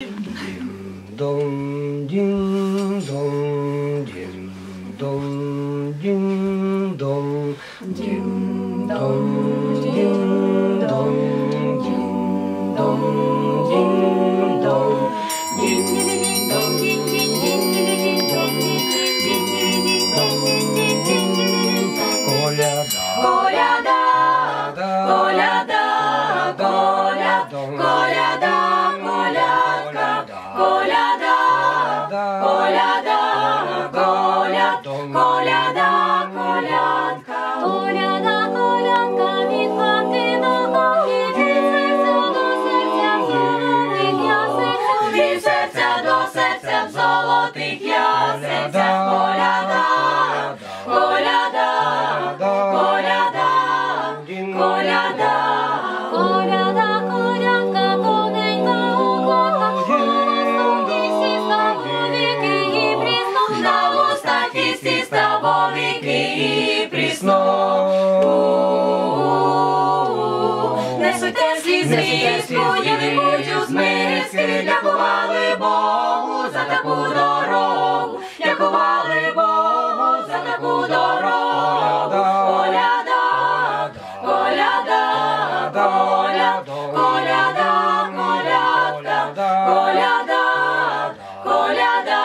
叮咚叮咚叮咚叮咚叮咚叮 в золотих ясенцях, коляда, коляда, коляда, коляда, коляда, колядка, голосом і сіста вовіки і прісно, на вустах і сіста вовіки і прісно. Несуте слізи і сподівикую з миски, дякували Богу коляда, колядка, коляда, коляда,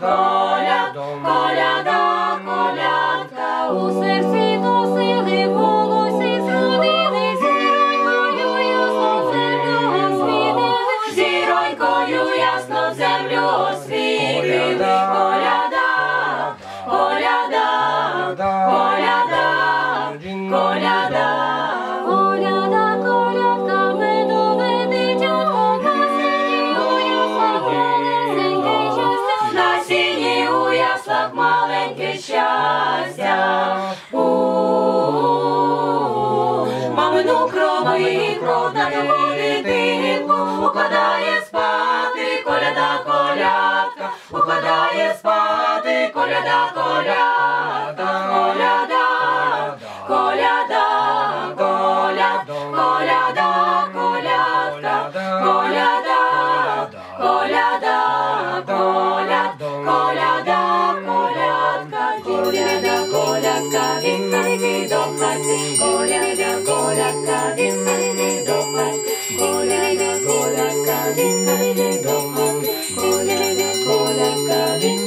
коля, коляда, колядка. У серці до сили в голосі зродили, зіронькою ясно землю освітили, зіронькою ясно землю освітили. Коляда, коляда, коляда, коляда, У мамину крові кров на таку дитинку укладає спати, коляда, колядка, укладає спати, коляда, коляда, коляда, коляда, коля, коляда,